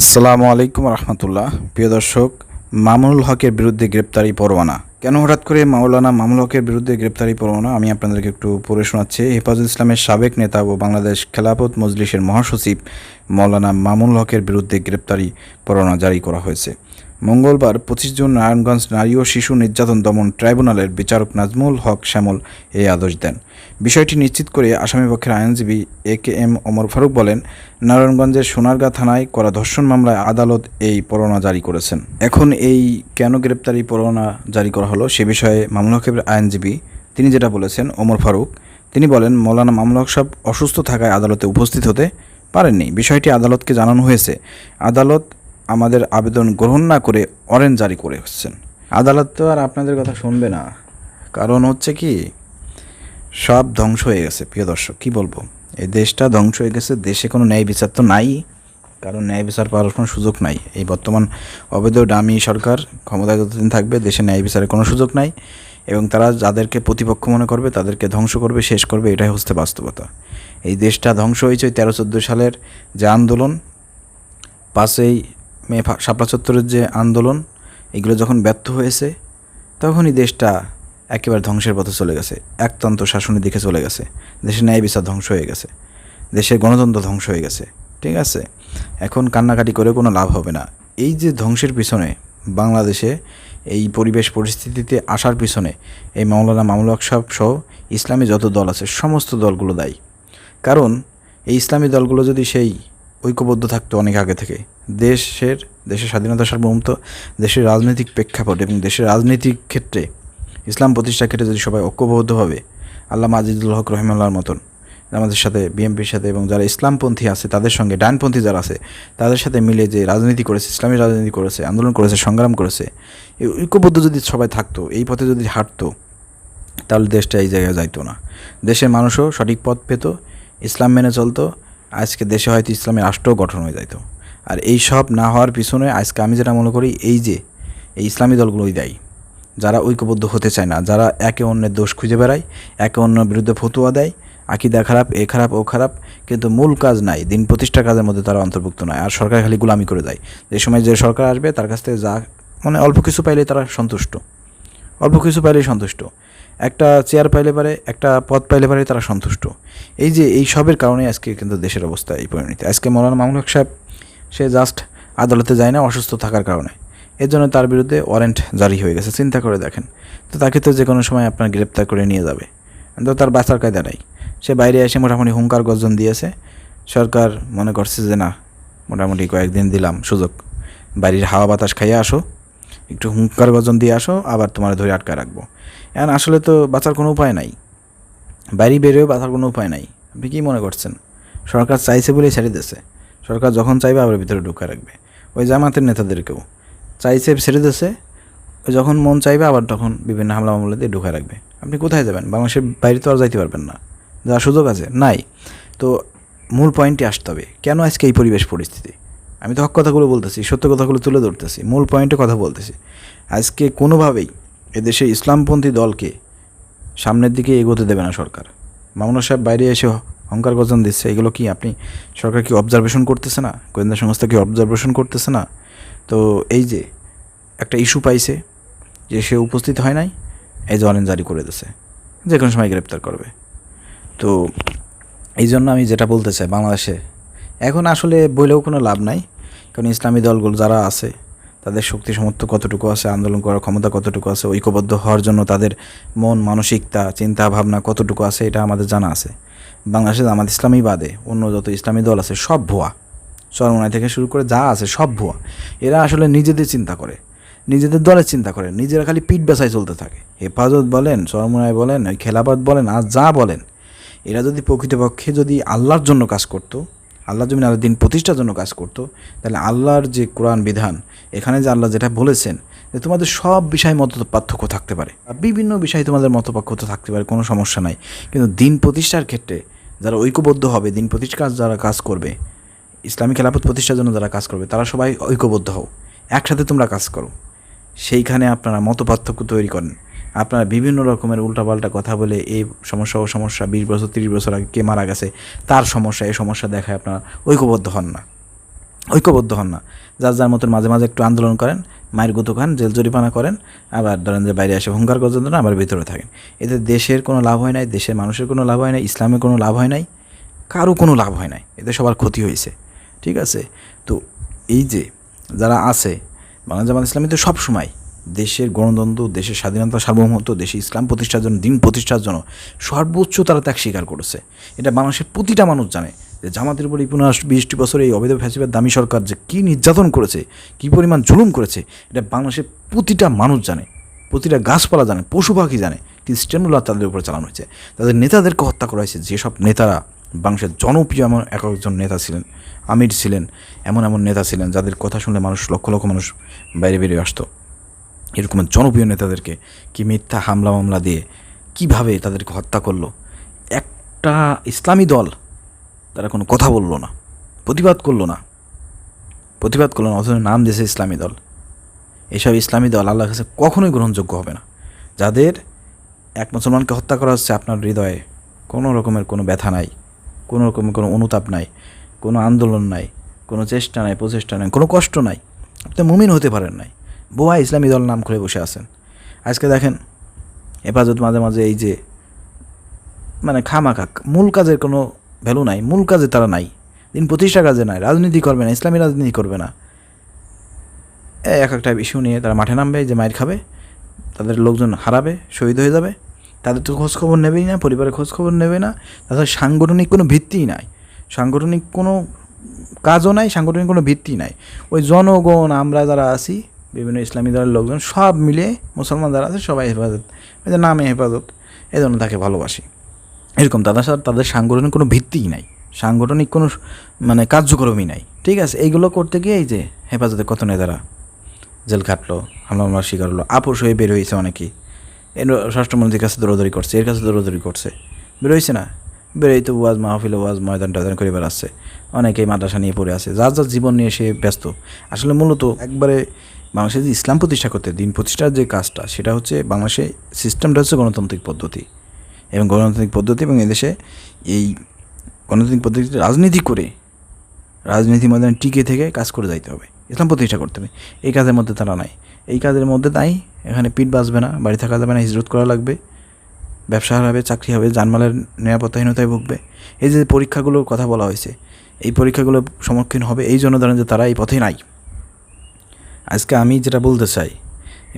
আসসালামু আলাইকুম রহমতুল্লাহ। প্রিয় দর্শক, মামুনুল হকের বিরুদ্ধে গ্রেপ্তারি পরোয়ানা। কেন হঠাৎ করে মাওলানা মামুল হকের বিরুদ্ধে গ্রেপ্তারি পরোয়ানা? আমি আপনাদেরকে একটু পড়ে শোনাচ্ছি। হেফাজুল ইসলামের সাবেক নেতা ও বাংলাদেশ খেলাপত মজলিসের মহাসচিব মাওলানা মামুল হকের বিরুদ্ধে গ্রেপ্তারি পরোয়ানা জারি করা হয়েছে। মঙ্গলবার পঁচিশ জুন নারায়ণগঞ্জ নারী ও শিশু নির্যাতন দমন ট্রাইব্যুনালের বিচারক নাজমুল হক শ্যামল এই আদেশ দেন। বিষয়টি নিশ্চিত করে আসামি পক্ষের আইনজীবী A K M Omar Faruk বলেন, নারায়ণগঞ্জের সোনারগাঁ থানায় করা ধর্ষণ মামলায় আদালত এই পরোয়ানা জারি করেছেন। এখন এই কেন গ্রেপ্তারি পরোয়ানা জারি করা হলো সে বিষয়ে মামুল হকের আইনজীবী তিনি যেটা বলেছেন ওমর ফারুক। তিনি বলেন, মৌলানা মামুল হক সাহেব অসুস্থ থাকায় আদালতে উপস্থিত হতে পারেননি। বিষয়টি আদালতকে জানানো হয়েছে। আদালত আমাদের আবেদন গ্রহণ না করে অরেঞ্জ জারি করে হচ্ছেন। আদালত তো আর আপনাদের কথা শুনবে না। কারণ হচ্ছে কি, সব ধ্বংস হয়ে গেছে, প্রিয় দর্শক, কী বলব? এই দেশটা ধ্বংস হয়ে গেছে, দেশে কোনো ন্যায় বিচার তো নাই, কারণ ন্যায় বিচার পাওয়ার কোনো সুযোগ নাই। এই বর্তমান অবৈধ ডামি সরকার ক্ষমতায় যতদিন থাকবে, দেশে ন্যায় বিচারের কোনো সুযোগ নাই, এবং তারা যাদেরকে প্রতিপক্ষ মনে করবে, তাদেরকে ধ্বংস করবে, শেষ করবে, এটাই হচ্ছে বাস্তবতা। এই দেশটা ধ্বংস হয়েছে তেরো চোদ্দ সালের যে আন্দোলন, পাশেই মে ফা- শাপলা চত্বরের যে আন্দোলন, এগুলো যখন ব্যর্থ হয়েছে, তখনই দেশটা একেবারে ধ্বংসের পথে চলে গেছে। একতন্ত্র শাসনের দিকে চলে গেছে। দেশের ন্যায় বিচার ধ্বংস হয়ে গেছে। দেশের গণতন্ত্র ধ্বংস হয়ে গেছে। ঠিক আছে? এখন কান্নাকাটি করে কোনো লাভ হবে না। এই যে ধ্বংসের পিছনে, বাংলাদেশে এই পরিবেশ পরিস্থিতিতে আসার পিছনে, এই মাওলানা মামুল হক সাহেব সহ ইসলামী যত দল আছে, সমস্ত দলগুলো দায়ী। কারণ এই ইসলামী দলগুলো যদি সেই ঐক্যবদ্ধ থাকতো অনেক আগে থেকে দেশের দেশের স্বাধীনতা সার্বভৌমত্ব, দেশের রাজনৈতিক প্রেক্ষাপট এবং দেশের রাজনৈতিক ক্ষেত্রে ইসলাম প্রতিষ্ঠার ক্ষেত্রে যদি সবাই ঐক্যবদ্ধভাবে আল্লাহ আজিজুল হক রহিমাল্লাহর মতন আমাদের সাথে, বিএনপির সাথে এবং যারা ইসলামপন্থী আছে, তাদের সঙ্গে, ডানপন্থী যারা আছে, তাদের সাথে মিলে যে রাজনীতি করেছে, ইসলামী রাজনীতি করেছে, আন্দোলন করেছে, সংগ্রাম করেছে, এই ঐক্যবদ্ধ যদি সবাই থাকতো, এই পথে যদি হাঁটতো, তাহলে দেশটা এই জায়গায় যাইতো না। দেশের মানুষও সঠিক পথ পেত, ইসলাম মেনে চলতো আজকে দেশে হয়তো ইসলামের রাষ্ট্রও গঠন হয়ে যাইতো আর এই সব না হওয়ার পিছনে আজকে আমি যেটা মনে করি, এই যে, এই ইসলামী দলগুলোই দায়ী। যারা ঐক্যবদ্ধ হতে চায় না, যারা একে অন্যের দোষ খুঁজে বেড়ায়, একে অন্যের বিরুদ্ধে ফতুয়া দেয়, আকিদা খারাপ, এ খারাপ, ও খারাপ, কিন্তু মূল কাজ নাই, দিন প্রতিষ্ঠার কাজের মধ্যে তারা অন্তর্ভুক্ত নয় আর সরকার খালি গুলামি করে দেয়। যে সময় যে সরকার আসবে, তার কাছ থেকে যা মানে অল্প কিছু পাইলে তারা সন্তুষ্ট। অল্প কিছু পাইলেই সন্তুষ্ট। একটা চেয়ার পাইলে পারে, একটা পদ পাইলে পারে, তারা সন্তুষ্ট। এই যে, এই সবের কারণে আজকে কিন্তু দেশের অবস্থা এই পরিণতি আজকে মৌলানা মামুল হক সাহেব, সে জাস্ট আদালতে যায় না অসুস্থ থাকার কারণে। এর জন্য তার বিরুদ্ধে ওয়ারেন্ট জারি হয়ে গেছে। চিন্তা করে দেখেন। তো তাকে তো যে কোনো সময় আপনার গ্রেপ্তার করে নিয়ে যাবে। তো তার বাঁচার কায়দা নাই। সে বাইরে এসে মোটামুটি হুঙ্কার গর্জন দিয়েছে। সরকার মনে করছে যে, না, মোটামুটি কয়েকদিন দিলাম, সুযোগ। বাড়ির হাওয়া বাতাস খাইয়ে আসো। একটু হুঙ্কার গর্জন দিয়ে আসো, আবার তোমার ধরে আটকায় রাখব। এখন আসলে তো বাঁচার কোনো উপায় নাই। বাড়ি বেরোয় বাঁচার কোনো উপায় নাই। আপনি কী মনে করছেন? সরকার চাইছে বলেই ছেড়ে দিয়েছে। সরকার যখন চাইবে আবার ভিতরে ঢুকে রাখবে। ওই জামাতের নেতাদেরকেও। চাইছে ছেড়ে দিয়েছে। ওই যখন মন চাইবে আবার তখন বিভিন্ন হামলা মামলা দিয়ে ঢুকে রাখবে। আপনি কোথায় যাবেন? বাংলাদেশের বাইরে তো আর যাইতে পারবেন না। যাওয়ার সুযোগ আছে? নাই। তো মূল পয়েন্টে আসতে হবে। কেন আজকে এই পরিবেশ পরিস্থিতি? আমি তো হক কথাগুলো বলতেছি, সত্য কথাগুলো তুলে ধরতেছি। মূল পয়েন্টে কথা বলতেছি। আজকে কোনোভাবেই এদেশে ইসলামপন্থী দলকে সামনের দিকে এগোতে দেবে না সরকার। মামুনা সাহেব বাইরে এসে অহংকার গজন দিচ্ছে, এগুলো কি আপনি সরকার কি অবজারভেশন করতেছে না? গোয়েন্দা সংস্থা কি অবজারভেশন করতেছে না? তো এই যে একটা ইস্যু পাইছে যে সে উপস্থিত হয় নাই, এই অরেঞ্জ জারি করে দিছে, যে কোনো সময় গ্রেপ্তার করবে। তো এই জন্য আমি যেটা বলতে চাই, বাংলাদেশে এখন আসলে বলেও কোনো লাভ নাই, কারণ ইসলামী দলগুলো যারা আছে তাদের শক্তি সামর্থ্য কতটুকু আছে, আন্দোলন করার ক্ষমতা কতটুকু আছে, ঐক্যবদ্ধ হওয়ার জন্য তাদের মন, মানসিকতা, চিন্তা, ভাবনা কতটুকু আছে, এটা আমাদের জানা আছে। বাংলাদেশে জামাত ইসলামী বাদে, অন্য যত ইসলামী দল আছে, সব ভুয়া। চরমনাই থেকে শুরু করে যা আছে, সব ভুয়া। এরা আসলে নিজেদের চিন্তা করে, নিজেদের দলের চিন্তা করে, নিজেরা খালি পিঠ বেসায় চলতে থাকে। হেফাজত বলেন চরমনায় বলেন খেলাবাদ বলেন, আর যা বলেন, এরা যদি প্রকৃতপক্ষে যদি আল্লাহর জন্য কাজ করতো আল্লাহ জমিন আল্লাহ দিন প্রতিষ্ঠার জন্য কাজ করতো, তাহলে আল্লাহর যে কোরআন বিধান, এখানে যে আল্লাহ যেটা বলেছেন, যে তোমাদের সব বিষয়ে মত পার্থক্য থাকতে পারে। বিভিন্ন বিষয়ে তোমাদের মত পার্থক্য থাকতে পারে, কোনো সমস্যা নাই। কিন্তু দিন প্রতিষ্ঠার ক্ষেত্রে যারা ঐক্যবদ্ধ হবে, দিন প্রতিষ্ঠার যারা কাজ করবে, ইসলামী খেলাফত প্রতিষ্ঠার জন্য যারা কাজ করবে, তারা সবাই ঐক্যবদ্ধ হও। একসাথে তোমরা কাজ করো। সেইখানে আপনারা মত পার্থক্য তৈরি করেন। আপনারা বিভিন্ন রকমের উল্টাপাল্টা কথা বলে এই সমস্যা ও সমস্যা বিশ বছর, তিরিশ বছর আগে কে মারা গেছে, তার সমস্যা, এই সমস্যা দেখায় আপনারা ঐক্যবদ্ধ হন না। ঐক্যবদ্ধ হন না। যার যার মতন মাঝে মাঝে একটু আন্দোলন করেন, মায়ের গুতো খান, জেল জরিপানা করেন, আবার ধরেন যে বাইরে এসে হুঙ্কার পর্যন্ত না, আবার ভিতরে থাকেন। এতে দেশের কোনো লাভ হয় নাই, দেশের মানুষের কোনো লাভ হয় নাই ইসলামের কোনো লাভ হয় নাই, কারও কোনো লাভ হয় নাই। এতে সবার ক্ষতি হয়েছে। ঠিক আছে? তো এই যে যারা আছে বাংলা জামাত ইসলামী তো সবসময় দেশের গণতন্ত্র, দেশের স্বাধীনতা, সার্বভৌমত্ব দেশে ইসলাম প্রতিষ্ঠার জন্য, দিন প্রতিষ্ঠার জন্য সর্বোচ্চ তারা ত্যাগ স্বীকার করেছে। এটা বাংলাদেশের প্রতিটা মানুষ জানে যে জামাতের উপর এই বিশটি বছরে এই অবৈধ ফ্যাসিবাদ দামি সরকার যে কী নির্যাতন করেছে, কী পরিমাণ জুলুম করেছে, এটা বাংলাদেশের প্রতিটা মানুষ জানে, প্রতিটা গাছপালা জানে, পশু পাখি জানে কিন্তু স্টেমুলার তাদের উপর চালানো হয়েছে। তাদের নেতাদেরকে হত্যা করা হয়েছে, যেসব নেতারা বাংলাদেশের জনপ্রিয় এমন এক একজন নেতা ছিলেন, আমির ছিলেন, এমন এমন নেতা ছিলেন যাদের কথা শুনলে মানুষ, লক্ষ লক্ষ মানুষ বাইরে বেরিয়ে আসতো। এরকম জনপ্রিয় নেতাদেরকে কি মিথ্যা হামলা মামলা দিয়ে কীভাবে তাদেরকে হত্যা করল? একটা ইসলামী দল তারা কোনো কথা বলল না, প্রতিবাদ করল না। প্রতিবাদ করল না, অথচ নাম দিয়েছে ইসলামী দল। এসব ইসলামী দল আল্লাহর কাছে কখনোই গ্রহণযোগ্য হবে না। যাদের এক মুসলমানকে হত্যা করা হচ্ছে আপনার হৃদয়ে কোনো রকমের কোনো ব্যথা নাই, কোনো রকমের কোনো অনুতাপ নাই, কোনো আন্দোলন নাই, কোনো চেষ্টা নাই, প্রচেষ্টা নাই, কোনো কষ্ট নাই। আপনি মুমিন হতে পারেন নাই। বোয়া ইসলামী দল নাম করে বসে আছেন। আজকে দেখেন হেফাজত মাঝে মাঝে এই যে মানে খামাখাক মূল কাজের কোনো ভ্যালু নাই, মূল কাজে তারা নাই। দিন প্রতিষ্ঠা কাজে নাই, রাজনীতি করবে না, ইসলামী রাজনীতি করবে না। এক একটা ইস্যু নিয়ে তারা মাঠে নামবে যে মায়ের খাবে, তাদের লোকজন হারাবে, শহীদ হয়ে যাবে, তাদের তো খোঁজখবর নেবেই না, পরিবারের খোঁজখবর নেবে না তাদের সাংগঠনিক কোনো ভিত্তিই নাই। সাংগঠনিক কোনো কাজও নাই, সাংগঠনিক কোনো ভিত্তি নাই। ওই জনগণ, আমরা যারা আছি বিভিন্ন ইসলামী দলের লোকজন সব মিলে মুসলমান যারা আছে সবাই হেফাজত। যে নামে হেফাজত, এই জন্য তাকে ভালোবাসি। এরকম তাদের সাথে তাদের সাংগঠনিক কোনো ভিত্তিই নাই। সাংগঠনিক কোনো মানে কার্যক্রমই নাই। ঠিক আছে, এইগুলো করতে গিয়ে এই যে হেফাজতে কত নেতারা জেল খাটলো হামলা মামলার শিকার হলো, আপোষ হয়ে বের হয়েছে অনেকেই। এর রাষ্ট্রমন্ত্রীর কাছে দৌড়াদৌড়ি করছে, এর কাছে দৌড়াদৌড়ি করছে। বের হয়েছে না? বেরোই তো ওয়াজ মাহফিল, ওয়াজ ময়দান টয়দান করে বেড়াচ্ছে। অনেকেই মাদ্রাসা নিয়ে পড়ে আছে। যার যার জীবন নিয়ে সে ব্যস্ত। আসলে মূলত একবারে বাংলাদেশে যে ইসলাম প্রতিষ্ঠা করতে, দিন প্রতিষ্ঠার যে কাজটা, সেটা হচ্ছে বাংলাদেশে সিস্টেমটা হচ্ছে গণতান্ত্রিক পদ্ধতি। এবং গণতান্ত্রিক পদ্ধতি এবং এদেশে এই গণতান্ত্রিক পদ্ধতিতে রাজনীতি করে, রাজনীতির মধ্যে টিকে থেকে কাজ করে যাইতে হবে, ইসলাম প্রতিষ্ঠা করতে হবে। এই কাজের মধ্যে তারা নাই। এই কাজের মধ্যে তাই এখানে পিঠ বাঁচবে না, বাড়ি থাকা যাবে না, হিজরত করা লাগবে, ব্যবসা হবে চাকরি হবে জানমালের নিরাপত্তাহীনতায় ভুগবে। এই যে পরীক্ষাগুলোর কথা বলা হয়েছে, এই পরীক্ষাগুলো সম্মুখীন হবে, এই জন্য ধরেন যে তারা এই পথে নাই। আজকে আমি যেটা বলতে চাই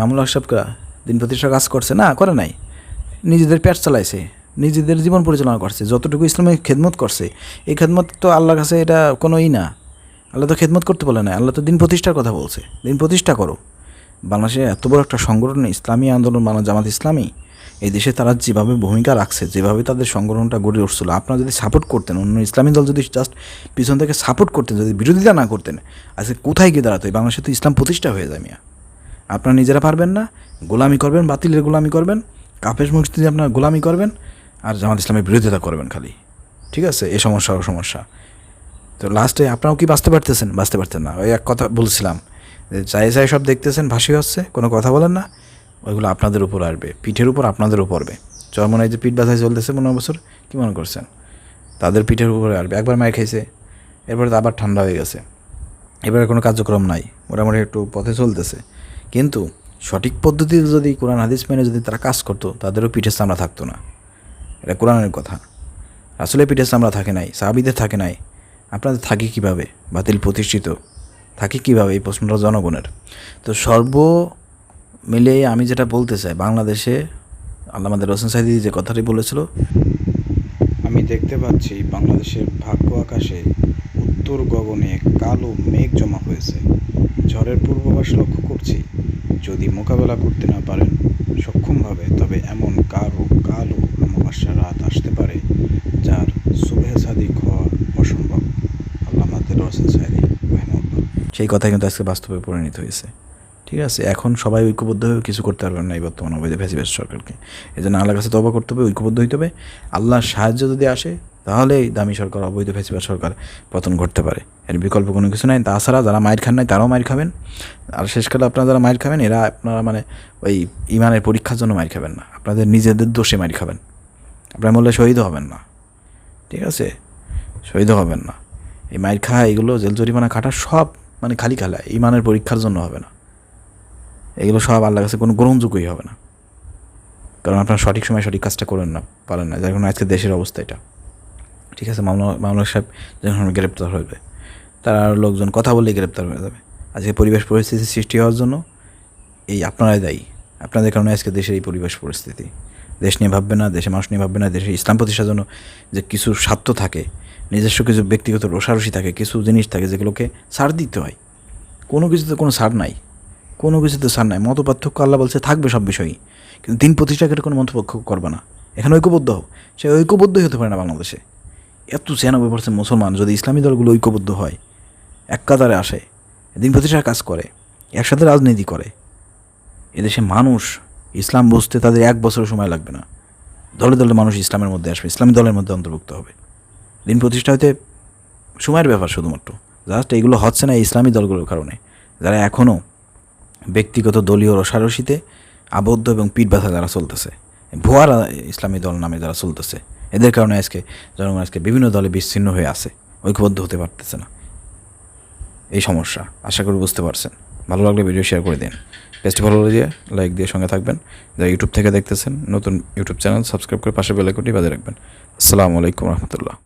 মামুল আশরাফরা দিন প্রতিষ্ঠা কাজ করছে না, করে নাই। নিজেদের পেট চালাইছে, নিজেদের জীবন পরিচালনা করছে, যতটুকু ইসলামিক খেদমত করছে, এই খেদমত তো আল্লাহর কাছে এটা কোনো ই না। আল্লাহ তো খেদমত করতে বলে না, আল্লাহ তো দিন প্রতিষ্ঠার কথা বলছে, দিন প্রতিষ্ঠা করো বাংলাদেশে এত বড় একটা সংগঠন, ইসলামী আন্দোলন বাংলা জামাত ইসলামী এই দেশে তারা যেভাবে ভূমিকা রাখছে, যেভাবে তাদের সংগঠনটা গড়ে উঠছিল, আপনারা যদি সাপোর্ট করতেন, অন্য ইসলামী দল যদি জাস্ট পিছন থেকে সাপোর্ট করতেন, যদি বিরোধিতা না করতেন, আজকে কোথায় গিয়ে দাঁড়াতো? এই বাংলাদেশে তো ইসলাম প্রতিষ্ঠা হয়ে যায় মিয়া। আপনারা নিজেরা পারবেন না, গোলামি করবেন, বাতিলের গোলামি করবেন কাফের মসজিদে আপনার গোলামি করবেন, আর জামাত ইসলামের বিরোধিতা করবেন খালি। ঠিক আছে? এ সমস্যা ও সমস্যা তো লাস্টে আপনারাও কি বাঁচতে পারতেছেন? বাঁচতে পারতেন না। ওই এক কথা বলছিলাম, যে চাই চাই সব দেখতেছেন, ভাসি হচ্ছে, কোনো কথা বলেন না। ওইগুলো আপনাদের উপর আসবে, পিঠের উপর আপনাদের উপর পড়বে। চরমনায় যে পিঠ ব্যথায় চলতেছে পনেরো বছর, কী মনে করছেন? তাদের পিঠের উপরে আসবে। একবার মায়ের খাইছে, এরপরে তো আবার ঠান্ডা হয়ে গেছে। এবারে কোনো কার্যক্রম নাই, মোটামুটি একটু পথে চলতেছে। কিন্তু সঠিক পদ্ধতিতে যদি কোরআন হাদিস মেনে যদি তারা কাজ করতো, তাদেরও পিঠের চামড়া থাকতো না। এটা কোরআনের কথা। আসলে পিঠের চামড়া থাকে নাই, সাহাবিদের থাকে নাই। আপনাদের থাকে কীভাবে? বাতিল প্রতিষ্ঠিত। থাকে কীভাবে? এই প্রশ্নটা জনগণের। তো সর্ব মিলে আমি যেটা বলতে চাই বাংলাদেশে আল্লাহ আমাদের রসুন সাইদি যে কথাটি বলেছিল আমি দেখতে পাচ্ছি বাংলাদেশের ভাগ্য আকাশে উত্তর গগনে কালো মেঘ জমা হয়েছে। ঝড়ের পূর্বাভাস লক্ষ্য করছি। যদি মোকাবেলা করতে না পারেন সক্ষমভাবে তবে এমন কারও কালো অমাবস্যা রাত আসতে পারে যার সুবেহ সাদিক হওয়া অসম্ভব। আল্লাহ আমাদের রসুল সাইদি সেই কথা কিন্তু আজকে বাস্তবে পরিণত হয়েছে। ঠিক আছে, এখন সবাই ঐক্যবদ্ধ হয়ে কিছু করতে পারবেন না এই বর্তমান অবৈধ ফ্যাসিবাস সরকারকে। এই জন্য আল্লাহর কাছে তবা করতে হবে, ঐক্যবদ্ধ হইতে হবে। আল্লাহর সাহায্য যদি আসে তাহলেই দামি সরকার, অবৈধ ফ্যাসিবাস সরকার পতন ঘটতে পারে। এর বিকল্প কোনো কিছু নাই। তাছাড়া যারা মায়ের খান নাই, তারাও মায়ের খাবেন। আর শেষকালে আপনারা যারা মায়ের খাবেন, এরা আপনারা মানে ওই ইমানের পরীক্ষার জন্য মায়ের খাবেন না। আপনাদের নিজেদের দোষে মায়ের খাবেন। আপনারা বললে শহীদও হবেন না। ঠিক আছে? শহীদও হবেন না। এই মায়ের খাওয়া, এগুলো জেল জরিমানা খাটা সব মানে খালি খালা। ইমানের পরীক্ষার জন্য হবে না। এগুলো সব আল্লাহর কাছে কোনো গ্রহণযোগ্যই হবে না। কারণ আপনারা সঠিক সময় সঠিক কাজটা করেন না, পারেন না। যার কারণে আজকে দেশের অবস্থা এটা। ঠিক আছে, মামলা মামলা সাহেব যখন গ্রেপ্তার হবে, তারা লোকজন কথা বললেই গ্রেপ্তার হয়ে যাবে। আজকে পরিবেশ পরিস্থিতি সৃষ্টি হওয়ার জন্য এই আপনারাই দায়ী। আপনাদের কারণে আজকে দেশের এই পরিবেশ পরিস্থিতি। দেশ নিয়ে ভাববে না, দেশের মানুষ নিয়ে ভাববে না, দেশের ইসলাম প্রতিষ্ঠার জন্য যে কিছু স্বার্থ থাকে, নিজস্ব কিছু ব্যক্তিগত রসারসি থাকে, কিছু জিনিস থাকে যেগুলোকে ছাড় দিতে হয়। কোনো কিছুতে কোনো ছাড় নাই। কোনো কিছুতে ছাড় নাই। মত পার্থক্য আল্লাহ বলছে থাকবে সব বিষয়ই। কিন্তু দিন প্রতিষ্ঠাকের কোনো মতপক্ষ করবে না। এখানে ঐক্যবদ্ধ হোক সে ঐক্যবদ্ধই হতে পারে না বাংলাদেশে। এত ছিয়ানব্বই পার্সেন্ট মুসলমান যদি ইসলামী দলগুলো ঐক্যবদ্ধ হয়, এক কাতারে আসে, দিন প্রতিষ্ঠার কাজ করে, একসাথে রাজনীতি করে, এদেশে মানুষ ইসলাম বুঝতে তাদের এক বছর সময় লাগবে না। দলে দলে মানুষ ইসলামের মধ্যে আসবে, ইসলামী দলের মধ্যে অন্তর্ভুক্ত হবে। দিন প্রতিষ্ঠা হতে সময়ের ব্যাপার শুধুমাত্র। জাস্ট এগুলো হচ্ছে না ইসলামী দলগুলোর কারণে। যারা এখনও ব্যক্তিগত দলীয় রসারসিতে আবদ্ধ এবং পিঠ ব্যথা যারা চলতেছে। ভুয়ার ইসলামী দল নামে যারা চলতেছে। এদের কারণে আজকে জনগণ আজকে বিভিন্ন দলে বিচ্ছিন্ন হয়ে আছে। ঐক্যবদ্ধ হতে পারতেছে না। এই সমস্যা, আশা করি বুঝতে পারছেন। ভালো লাগলে ভিডিও শেয়ার করে দিন। পেজটি ভালো দিয়ে লাইক দিয়ে সঙ্গে থাকবেন। যারা ইউটিউব থেকে দেখতেছেন, নতুন ইউটিউব চ্যানেল সাবস্ক্রাইব করে পাশে বেলাইকনটি বাজে রাখবেন। আসসালামু আলাইকুম রহমতুল্লাহ।